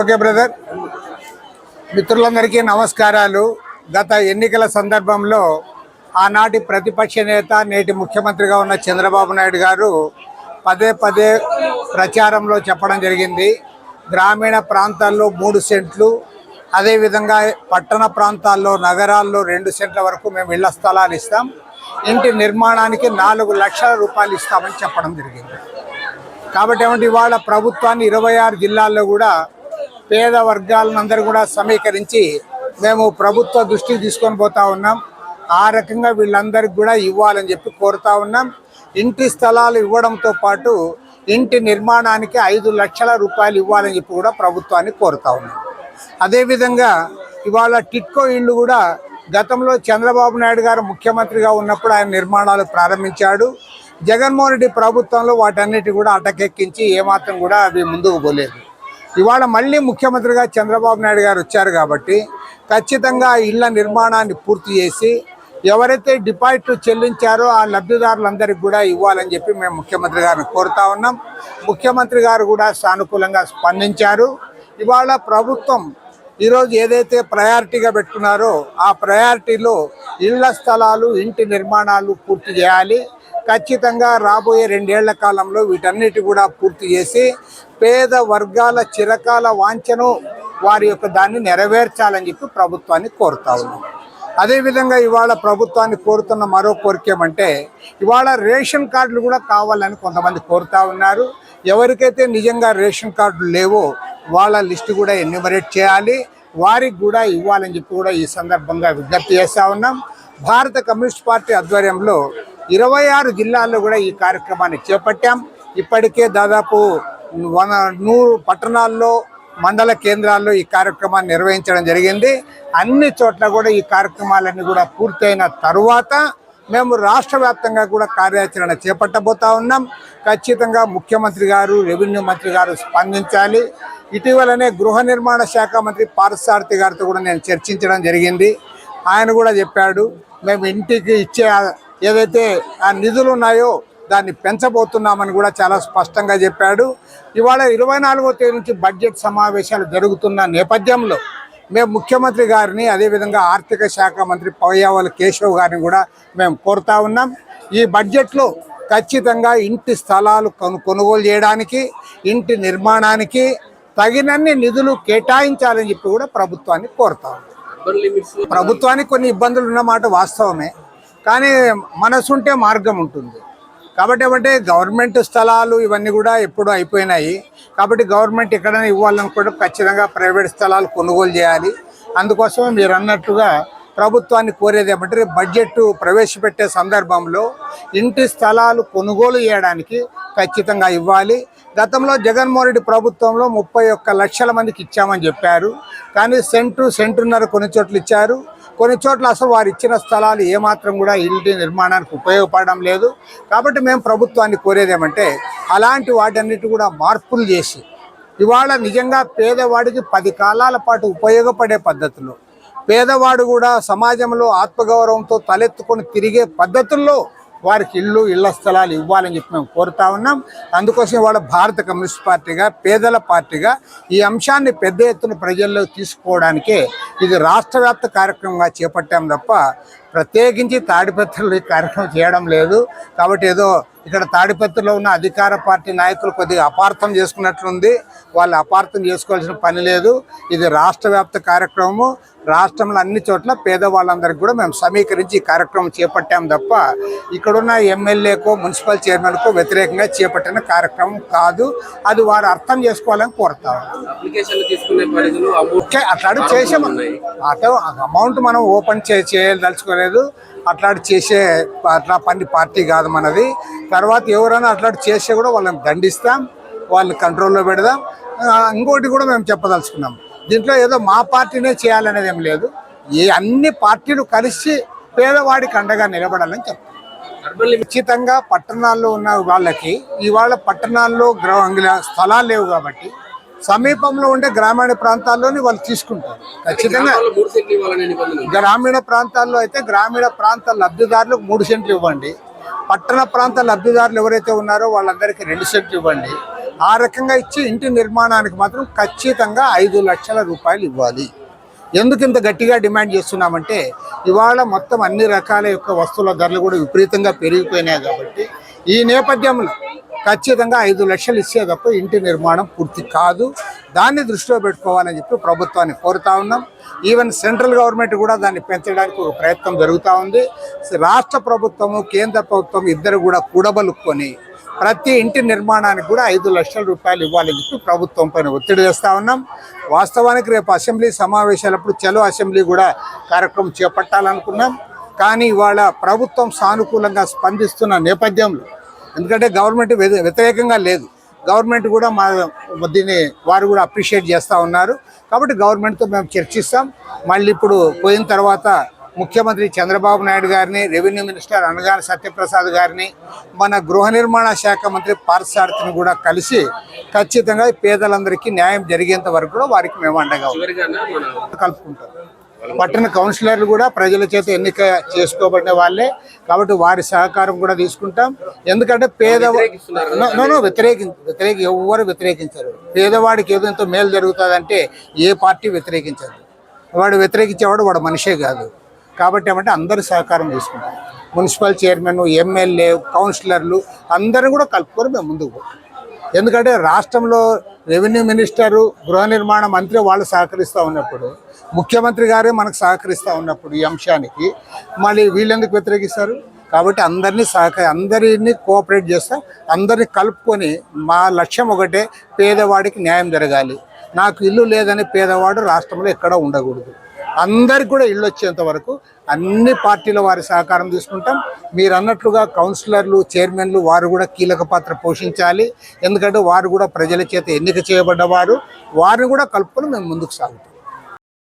Okay brother మిత్రులందరికీ నమస్కారాలు. గత ఎన్నికల సందర్భంలో ఆనాటి ప్రతిపక్ష నేత నేటి ముఖ్యమంత్రిగా ఉన్న చంద్రబాబు నాయుడు గారు పదే పదే ప్రచారంలో చెప్పడం జరిగింది. గ్రామీణ ప్రాంతాల్లో మూడు సెంట్లు అదేవిధంగా పట్టణ ప్రాంతాల్లో నగరాల్లో రెండు సెంట్ల వరకు మేము ఇళ్ళ స్థలాలు ఇస్తాం. ఇంటి నిర్మాణానికి నాలుగు లక్షల రూపాయలు ఇస్తామని చెప్పడం జరిగింది. కాబట్టి ఏమంటే ఇవాళ ప్రభుత్వాన్ని ఇరవై ఆరు జిల్లాల్లో కూడా పేద వర్గాలందరూ కూడా సమీకరించి మేము ప్రభుత్వ దృష్టికి తీసుకొని పోతా ఉన్నాం. ఆ రకంగా వీళ్ళందరికీ కూడా ఇవ్వాలని చెప్పి కోరుతా ఉన్నాం. ఇంటి స్థలాలు ఇవ్వడంతో పాటు ఇంటి నిర్మాణానికి ఐదు లక్షల రూపాయలు ఇవ్వాలని చెప్పి కూడా ప్రభుత్వాన్ని కోరుతా ఉన్నాం. అదేవిధంగా ఇవాళ టిట్కో ఇళ్ళు కూడా గతంలో చంద్రబాబు నాయుడు గారు ముఖ్యమంత్రిగా ఉన్నప్పుడు ఆయన నిర్మాణాలు ప్రారంభించాడు. జగన్మోహన్ రెడ్డి ప్రభుత్వంలో వాటన్నిటి కూడా అటకెక్కించి ఏమాత్రం కూడా అవి ముందుకు పోలేదు. ఇవాళ మళ్ళీ ముఖ్యమంత్రిగా చంద్రబాబు నాయుడు గారు వచ్చారు కాబట్టి ఖచ్చితంగా ఇళ్ళ నిర్మాణాన్ని పూర్తి చేసి ఎవరైతే డిపాజిట్లు చెల్లించారో ఆ లబ్ధిదారులందరికీ కూడా ఇవ్వాలని చెప్పి మేము ముఖ్యమంత్రి గారిని కోరుతా ఉన్నాం. ముఖ్యమంత్రి గారు కూడా సానుకూలంగా స్పందించారు. ఇవాళ ప్రభుత్వం ఈరోజు ఏదైతే ప్రయారిటీగా పెట్టుకున్నారో ఆ ప్రయారిటీలో ఇళ్ళ స్థలాలు ఇంటి నిర్మాణాలు పూర్తి చేయాలి. ఖచ్చితంగా రాబోయే రెండేళ్ళ కాలంలో వీటన్నిటి కూడా పూర్తి చేసి పేద వర్గాల చిరకాల వాంఛను వారి యొక్క దాన్ని నెరవేర్చాలని చెప్పి ప్రభుత్వాన్ని కోరుతా ఉన్నాం. అదేవిధంగా ఇవాళ ప్రభుత్వాన్ని కోరుతున్న మరో కోరిక ఏమంటే ఇవాళ రేషన్ కార్డులు కూడా కావాలని కొంతమంది కోరుతా ఉన్నారు. ఎవరికైతే నిజంగా రేషన్ కార్డులు లేవో వాళ్ళ లిస్టు కూడా ఎన్యూమరేట్ చేయాలి. వారికి కూడా ఇవ్వాలని చెప్పి కూడా ఈ సందర్భంగా విజ్ఞప్తి చేస్తా ఉన్నాం. భారత కమ్యూనిస్ట్ పార్టీ ఆధ్వర్యంలో ఇరవై ఆరు జిల్లాల్లో కూడా ఈ కార్యక్రమాన్ని చేపట్టాం. ఇప్పటికే దాదాపు వన నూరు పట్టణాల్లో మండల కేంద్రాల్లో ఈ కార్యక్రమాన్ని నిర్వహించడం జరిగింది. అన్ని చోట్ల కూడా ఈ కార్యక్రమాలన్నీ కూడా పూర్తయిన తరువాత మేము రాష్ట్ర వ్యాప్తంగా కూడా కార్యాచరణ చేపట్టబోతా ఉన్నాం. ఖచ్చితంగా ముఖ్యమంత్రి గారు రెవెన్యూ మంత్రి గారు స్పందించాలి. ఇటీవలనే గృహ నిర్మాణ శాఖ మంత్రి పారసారథి గారితో కూడా నేను చర్చించడం జరిగింది. ఆయన కూడా చెప్పాడు మేము ఇంటికి ఇచ్చే ఏదైతే ఆ నిధులు ఉన్నాయో దాన్ని పెంచబోతున్నామని కూడా చాలా స్పష్టంగా చెప్పాడు. ఇవాళ ఇరవై నాలుగో తేదీ నుంచి బడ్జెట్ సమావేశాలు జరుగుతున్న నేపథ్యంలో మేము ముఖ్యమంత్రి గారిని అదేవిధంగా ఆర్థిక శాఖ మంత్రి పయ్యావల కేశవ్ గారిని కూడా మేము కోరుతా ఉన్నాం. ఈ బడ్జెట్లో ఖచ్చితంగా ఇంటి స్థలాలు కొను కొనుగోలు చేయడానికి ఇంటి నిర్మాణానికి తగినన్ని నిధులు కేటాయించాలని చెప్పి కూడా ప్రభుత్వాన్ని కోరుతా ప్రభుత్వానికి కొన్ని ఇబ్బందులు ఉన్నమాట వాస్తవమే. కానీ మనసుంటే మార్గం ఉంటుంది. కాబట్టి ఏమంటే గవర్నమెంట్ స్థలాలు ఇవన్నీ కూడా ఎప్పుడు అయిపోయినాయి. కాబట్టి గవర్నమెంట్ ఎక్కడైనా ఇవ్వాలనుకుంటే ఖచ్చితంగా ప్రైవేట్ స్థలాలు కొనుగోలు చేయాలి. అందుకోసం మీరు అన్నట్టుగా ప్రభుత్వాన్ని కోరేది ఏమంటే బడ్జెట్ ప్రవేశపెట్టే సందర్భంలో ఇంటి స్థలాలు కొనుగోలు చేయడానికి ఖచ్చితంగా ఇవ్వాలి. గతంలో జగన్మోహన్ రెడ్డి ప్రభుత్వంలో ముప్పై ఒక్క లక్షల మందికి ఇచ్చామని చెప్పారు. కానీ సెంటు సెంటున్నర కొన్ని చోట్ల ఇచ్చారు. కొన్ని చోట్ల అసలు వారు ఇచ్చిన స్థలాలు ఏమాత్రం కూడా ఇంటి నిర్మాణానికి ఉపయోగపడడం లేదు. కాబట్టి మేము ప్రభుత్వాన్ని కోరేది ఏమంటే అలాంటి వాటన్నిటి కూడా మార్పులు చేసి ఇవాళ నిజంగా పేదవాడికి పది కాలాల పాటు ఉపయోగపడే పద్ధతిలో పేదవాడు కూడా సమాజంలో ఆత్మగౌరవంతో తలెత్తుకొని తిరిగే పద్ధతుల్లో వారికి ఇల్లు ఇళ్ళ స్థలాలు ఇవ్వాలని చెప్పి మేము కోరుతా ఉన్నాం. అందుకోసం వాళ్ళ భారత కమ్యూనిస్ట్ పార్టీగా పేదల పార్టీగా ఈ అంశాన్ని పెద్ద ఎత్తున ప్రజల్లో తీసుకోవడానికే ఇది రాష్ట్ర వ్యాప్త కార్యక్రమంగా చేపట్టాం తప్ప ప్రత్యేకించి తాడిపత్రులు ఈ కార్యక్రమం చేయడం లేదు. కాబట్టి ఏదో ఇక్కడ తాడిపత్రిలో ఉన్న అధికార పార్టీ నాయకులు కొద్దిగా అపార్థం చేసుకున్నట్లుంది. వాళ్ళు అపార్థం చేసుకోవాల్సిన పని లేదు. ఇది రాష్ట్ర వ్యాప్త కార్యక్రమము. రాష్ట్రంలో అన్ని చోట్ల పేదవాళ్ళందరికీ కూడా మేము సమీకరించి ఈ కార్యక్రమం చేపట్టాం తప్ప ఇక్కడున్న ఎమ్మెల్యేకో మున్సిపల్ చైర్మన్కో వ్యతిరేకంగా చేపట్టిన కార్యక్రమం కాదు. అది వారు అర్థం చేసుకోవాలని కోరుతాం. అట్లాంటి చేసాము అటు అమౌంట్ మనం ఓపెన్ చేయదలుచుకోలేదు. అట్లాంటి చేసే అట్లా పని పార్టీ కాదు మనది. తర్వాత ఎవరైనా అట్లాంటి చేస్తే కూడా వాళ్ళని దండిస్తాం వాళ్ళని కంట్రోల్లో పెడదాం. ఇంకోటి కూడా మేము చెప్పదలుచుకున్నాం. దీంట్లో ఏదో మా పార్టీనే చేయాలనేది ఏం లేదు. ఏ అన్ని పార్టీలు కలిసి పేదవాడికి అండగా నిలబడాలని చెప్తాం ఖచ్చితంగా పట్టణాల్లో ఉన్న వాళ్ళకి ఇవాళ పట్టణాల్లో స్థలాలు లేవు కాబట్టి సమీపంలో ఉండే గ్రామీణ ప్రాంతాల్లోని వాళ్ళు తీసుకుంటారు. ఖచ్చితంగా. గ్రామీణ ప్రాంతాల్లో అయితే గ్రామీణ ప్రాంత లబ్ధిదారులకు మూడు సెంట్లు ఇవ్వండి. పట్టణ ప్రాంత లబ్ధిదారులు ఎవరైతే ఉన్నారో వాళ్ళందరికీ రెండు సెంట్లు ఇవ్వండి. ఆ రకంగా ఇచ్చి ఇంటి నిర్మాణానికి మాత్రం ఖచ్చితంగా ఐదు లక్షల రూపాయలు ఇవ్వాలి. ఎందుకు ఇంత గట్టిగా డిమాండ్ చేస్తున్నామంటే ఇవాళ మొత్తం అన్ని రకాల యొక్క వస్తువుల ధరలు కూడా విపరీతంగా పెరిగిపోయినాయి కాబట్టి ఈ నేపథ్యంలో ఖచ్చితంగా ఐదు లక్షలు ఇస్తే తప్ప ఇంటి నిర్మాణం పూర్తి కాదు. దాన్ని దృష్టిలో పెట్టుకోవాలని చెప్పి ప్రభుత్వాన్ని కోరుతా ఉన్నాం. ఈవెన్ సెంట్రల్ గవర్నమెంట్ కూడా దాన్ని పెంచడానికి ఒక ప్రయత్నం జరుగుతూ ఉంది. రాష్ట్ర ప్రభుత్వము కేంద్ర ప్రభుత్వం ఇద్దరు కూడా కూడబలుక్కొని ప్రతి ఇంటి నిర్మాణానికి కూడా ఐదు లక్షల రూపాయలు ఇవ్వాలని చెప్పి ప్రభుత్వం పైన ఒత్తిడి చేస్తూ ఉన్నాం. వాస్తవానికి రేపు అసెంబ్లీ సమావేశాలప్పుడు చలో అసెంబ్లీ కూడా కార్యక్రమం చేపట్టాలనుకున్నాం. కానీ ఇవాళ ప్రభుత్వం సానుకూలంగా స్పందిస్తున్న నేపథ్యంలో ఎందుకంటే గవర్నమెంట్ వ్య- వ్యతిరేకంగా లేదు. గవర్నమెంట్ కూడా మా దీన్ని వారు కూడా అప్రిషియేట్ చేస్తూ ఉన్నారు. కాబట్టి గవర్నమెంట్తో మేము చర్చిస్తాం. మళ్ళీ ఇప్పుడు పోయిన తర్వాత ముఖ్యమంత్రి చంద్రబాబు నాయుడు గారిని రెవెన్యూ మినిస్టర్ అనగాని సత్యప్రసాద్ గారిని మన గృహ నిర్మాణ శాఖ మంత్రి పార్సారథిని కూడా కలిసి ఖచ్చితంగా పేదలందరికీ న్యాయం జరిగేంత వరకు కూడా వారికి మేము అండగా కలుపుకుంటాం. పట్టణ కౌన్సిలర్లు కూడా ప్రజల చేత ఎన్నిక చేసుకోబడిన వాళ్ళే. కాబట్టి వారి సహకారం కూడా తీసుకుంటాం. ఎందుకంటే పేద నో, వ్యతిరేకి వ్యతిరేక ఎవరు వ్యతిరేకించరు. పేదవాడికి ఏదో ఎంతో మేలు జరుగుతుందంటే ఏ పార్టీ వ్యతిరేకించదు. వాడు వ్యతిరేకించేవాడు వాడు మనిషే కాదు. కాబట్టి ఏమంటే అందరు సహకారం తీసుకుంటాం. మున్సిపల్ చైర్మన్ ఎమ్మెల్యే కౌన్సిలర్లు అందరూ కూడా కలుపుకొని మేము ముందుకు పోతాం. ఎందుకంటే రాష్ట్రంలో రెవెన్యూ మినిస్టరు గృహ నిర్మాణ మంత్రి వాళ్ళు సహకరిస్తూ ఉన్నప్పుడు ముఖ్యమంత్రి గారే మనకు సహకరిస్తూ ఉన్నప్పుడు ఈ అంశానికి మళ్ళీ వీళ్ళెందుకు వ్యతిరేకిస్తారు? కాబట్టి అందరినీ సహక అందరినీ కోఆపరేట్ చేస్తా అందరినీ కలుపుకొని మా లక్ష్యం ఒకటే పేదవాడికి న్యాయం జరగాలి. నాకు ఇల్లు లేదని పేదవాడు రాష్ట్రంలో ఎక్కడ ఉండకూడదు. అందరికి కూడా ఇళ్ళు వచ్చేంత వరకు అన్ని పార్టీల వారి సహకారం తీసుకుంటాం. మీరు అన్నట్లుగా కౌన్సిలర్లు చైర్మన్లు వారు కూడా కీలక పాత్ర పోషించాలి. ఎందుకంటే వారు కూడా ప్రజల చేత ఎన్నిక చేయబడ్డవారు. వారిని కూడా కలుపుకొని మేము ముందుకు సాగుతాం.